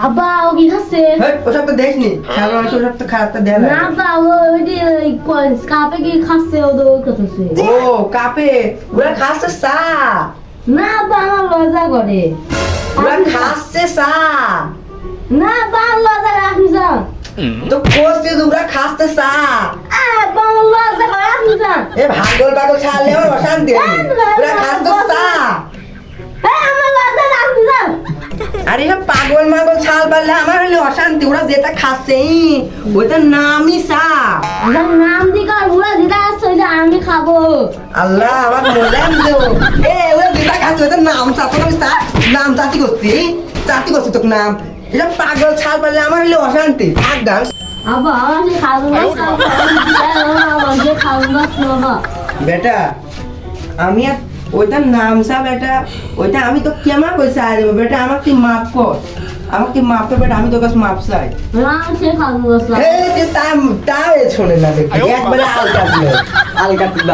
আব্বা ও কি খাচ্ছে? ওসব তো দেখিনি। খেলা মানুষ ওসব তো খারাপ তো দেয় না আব্বা ও ওই ক- কাপে কি খাচ্ছে ও তো ওই খাচ্ছে ও কাপে ওরা খাচ্ছে চা। না আব্বা আমার লজ্জা করে। ওরা খাচ্ছে চা। না আব্বা লজ্জা রাখি যান তো কোচে ওরা খাচ্ছে চা। রাখি এ ভাগল পাগল ছাড়লে আমার অশান্তি হয়। এই আমার লজ্জা রাখি যান আরে এসব পাগল মাগল ছাল পারলে আমার হলে অশান্তি ওরা যেটা খাচ্ছে ওইটার নামই চা। আমার নাম দিকে আর ওরা যেটা আসছে ওইটা আমি খাব। আল্লাহ আমার মনে তো। এ ওরা যেটা খাচ্ছে ওইটার নাম চা আমি চা নাম চাতি করছি চাতি করছি তোর নাম। এটা পাগল ছাল পারলে আমার হলে অশান্তি। থাক গান আব্বা আমার খাব বেটা আমি আর ওইটার নাম বেটা ওইটা আমি তো কেমন করে আই দেবো? বেটা আমাকে তুই মাফ কর। আমাকে তুই মাফ কর বেটা আমি তোর কাছে মাফ চাই। না সে খাব না তা তা শোনে না দেখি একবারে আলকা দিল আলকা দিল